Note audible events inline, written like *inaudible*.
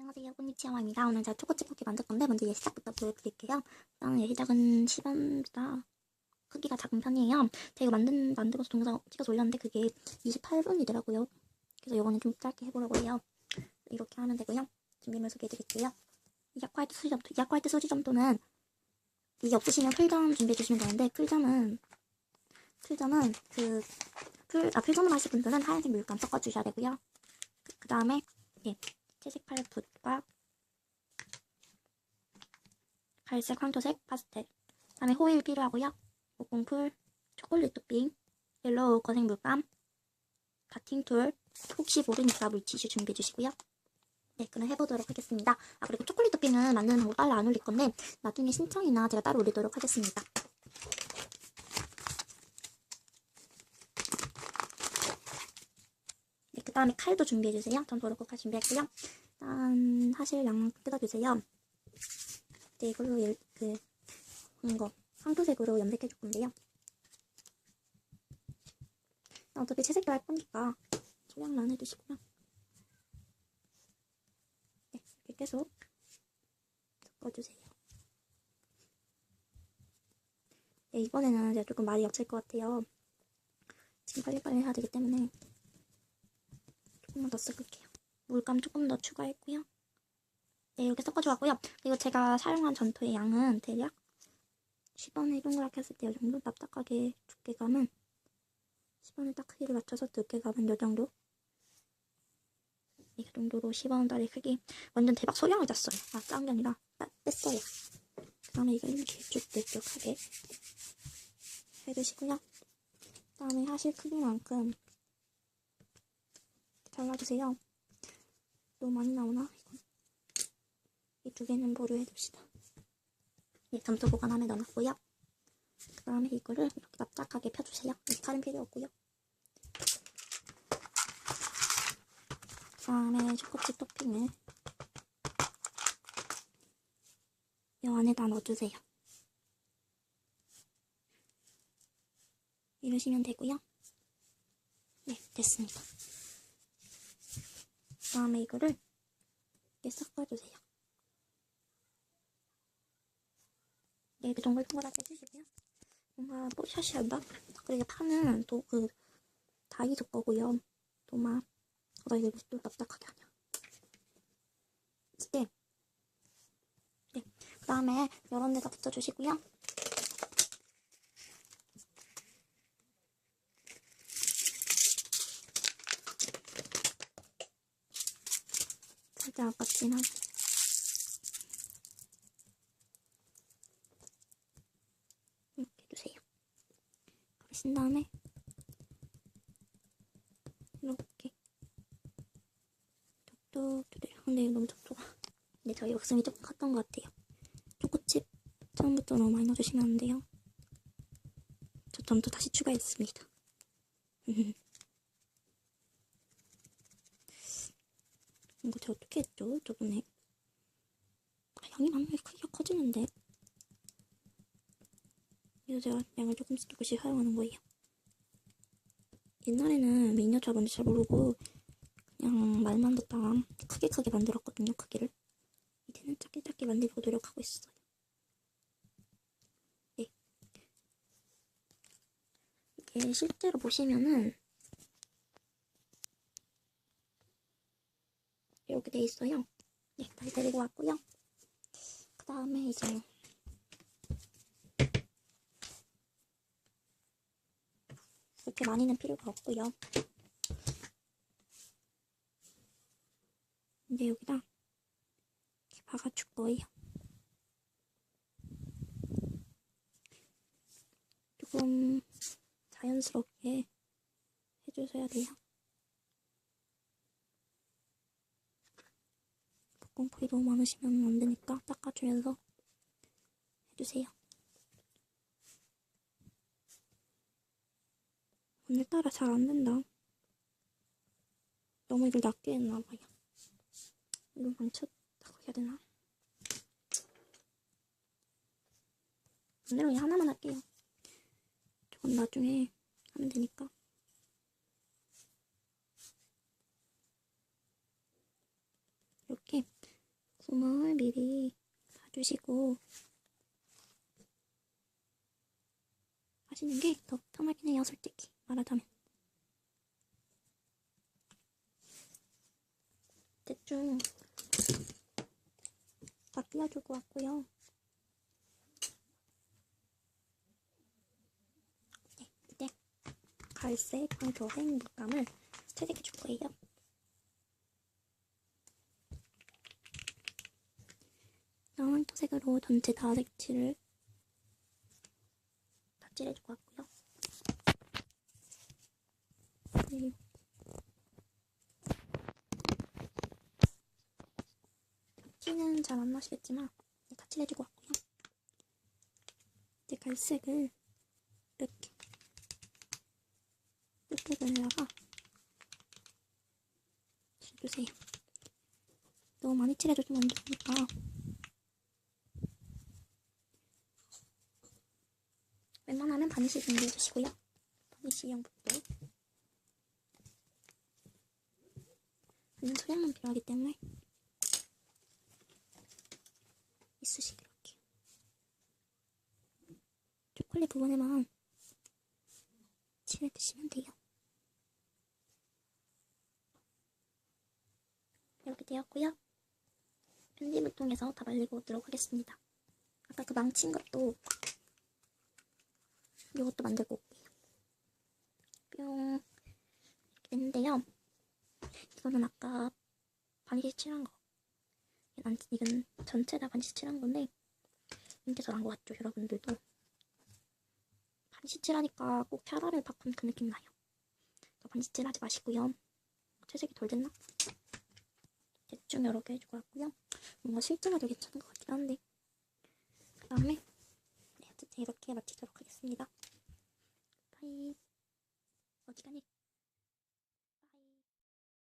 안녕하세요. 곤니치와입니다. 오늘 제가 쿠키 만들 건데 먼저 얘 시작부터 보여드릴게요. 일단 얘 시작은 시간보다 크기가 작은 편이에요. 제가 이거 만든, 만들어서 동영상 찍어서 올렸는데 그게 28분이더라고요. 그래서 이거는 좀 짧게 해보려고 해요. 이렇게 하면 되고요. 준비물 소개해드릴게요. 약화이트 수지점토, 약화이트 수지점토는 이게 없으시면 풀점 준비해주시면 되는데 풀점은 풀점은 그 풀, 아, 풀점을 하실 분들은 하얀색 물감 섞어주셔야 되고요. 그 다음에 예, 채식팔 붓과 갈색, 황토색, 파스텔 그 다음에 호일 필요하고요. 목공풀, 초콜릿 토핑, 옐로우 거색 물감, 다팅 툴, 혹시 모르니까 물티슈 준비해 주시고요. 네, 그럼 해보도록 하겠습니다. 아, 그리고 초콜릿 토핑은 만드는 방법 빨리 안 올릴 건데 나중에 신청이나 제가 따로 올리도록 하겠습니다. 그 다음에 칼도 준비해주세요. 전 도로코 칼 준비할게요. 일단 사실 양만 뜯어주세요. 네, 이걸로 열, 그, 이거 황토색으로 염색해줄 건데요. 어차피 채색도 할 거니까 소량만 해주시고요. 네, 이렇게 계속 섞어주세요. 네, 이번에는 제가 조금 말이 겹칠 것 같아요. 지금 빨리빨리 해야 되기 때문에 조금만 더 섞을게요. 물감 조금 더 추가했고요. 네, 이렇게 섞어주었고요. 그리고 제가 사용한 전토의 양은 대략 10원에 동그랗게 했을 때 이 정도 딱딱하게 두께감은 10원에 딱 크기를 맞춰서 두께감은 이 정도 이 정도로 10원짜리 크기 완전 대박 소량을 짰어요. 아, 짠 게 아니라 빠- 뺐어요. 그 다음에 이거 이렇게 쭉쭉쭉하게 해주시고요. 그 다음에 하실 크기만큼 잘라주세요. 너무 많이 나오나? 이 두 개는 보류해둡시다. 예, 점토 보관함에 넣어놨고요. 그 다음에 이거를 이렇게 납작하게 펴주세요. 이 칼은 필요 없고요. 그 다음에 초코칩 토핑을 이 안에다 넣어주세요. 이러시면 되고요. 네, 됐습니다. 그 다음에 이거를 이렇게 섞어주세요. 네, 이렇게 동글동글하게 해주시고요. 뭔가 뽀샤시 한다? 그리고 파는 또그 다이소 거고요. 도마. 어, 나 이거 또 납작하게 하냐. 네. 네. 그 다음에 이런 데다 붙여주시고요. 살짝 아깝지만 이렇게 해주세요. 그러신 다음에 이렇게 톡톡 두드려. 근데 너무 촉촉하. 근데 저희 욕심이 조금 컸던 것 같아요. 초코칩 처음부터 너무 많이 넣어주시면 안 돼요. 저 점도 다시 추가했습니다. *laughs* 이거 제가 어떻게 했죠? 저번에 아, 양이 많으면 크기가 커지는데 이거 제가 양을 조금씩 조금씩 사용하는 거예요. 옛날에는 미니어처 뭔지 잘 모르고 그냥 말만 듣다가 크게 크게 만들었거든요. 크기를 이제는 작게 작게 만들고 노력하고 있어요. 네. 이게 실제로 보시면은 이렇게 돼 있어요. 네, 다시 데리고 왔고요. 그 다음에 이제 그렇게 많이는 필요가 없고요. 근데 여기다 이렇게 박아줄 거예요. 조금 자연스럽게 해주셔야 돼요. 뽕풀이 너무 많으시면 안 되니까 닦아주면서 해주세요. 오늘따라 잘 안 된다. 너무 이걸 낮게 했나봐요. 이걸 망쳤다고 해야 되나? 오늘은 하나만 할게요. 저건 나중에 하면 되니까. 이렇게 제품을 미리 봐주시고 하시는 게 더 편하긴 해요, 솔직히 말하자면. 대충 다 띄워주고 왔고요. 네, 이제 갈색 광교생 물감을 채색해 줄 거예요. 다음은 토색으로 전체 다 색칠을 다 칠해주고 왔고요. 그리고 티는 잘 안 나시겠지만 네, 다 칠해주고 왔고요. 이제 갈색을 이렇게 끝부분에다가 칠해주세요. 너무 많이 칠해도 좀안 좋으니까 웬만하면 바니쉬 준비해주시고요. 바니쉬 용 붓도 저는 소량만 필요하기 때문에 이쑤시개 이렇게 초콜릿 부분에만 칠해주시면 돼요. 이렇게 되었고요. 편집을 통해서 다 말리고 오도록 하겠습니다. 아까 그 망친 것도 이것도 만들고 올게요. 뿅 이렇게 됐는데요. 이거는 아까 바니쉬 칠한 거. 난 이건 전체 다 바니쉬 칠한 건데 이게 더 나은 것 같죠, 여러분들도. 바니쉬 칠하니까 꼭 샤라를 바꾼 그 느낌 나요. 바니쉬 칠하지 마시고요. 채색이 덜 됐나? 대충 이렇게 해주고 왔고요. 뭔가 실제가 더 괜찮은 것 같긴 한데. 그 다음에 이렇게 마치도록 하겠습니다. 바이. 어디 가니?